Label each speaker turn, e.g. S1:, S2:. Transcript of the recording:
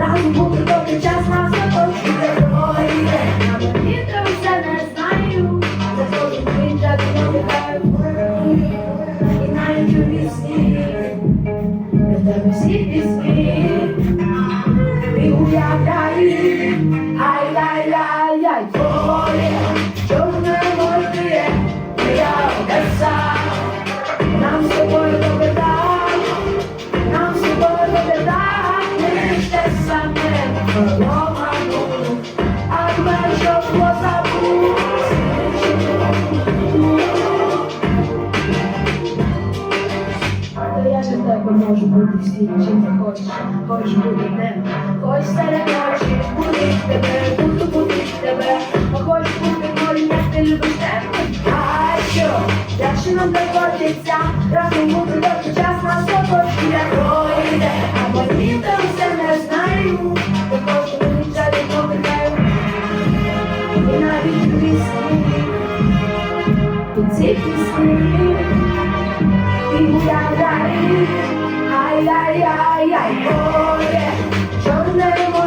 S1: разом бути, доки час нас пройде. На мені все не знаю, це кожен день так і навіть у пісні. І уявляй, ай-яй-яй-яй, можу бути всім, чим ти хочеш, хочеш бути днем, хочеш серед ночі, бути тебе, буду бути тебе, а хочеш бути морем, як ти любиш тебе. А що, якщо нам хочеться, разом бути доки час нас оточує, пройде, а мені то все не знаю, також мені жаль помикаю, і навіть у у ці пісні. Ай-яй-яй-яй, море, чорне море,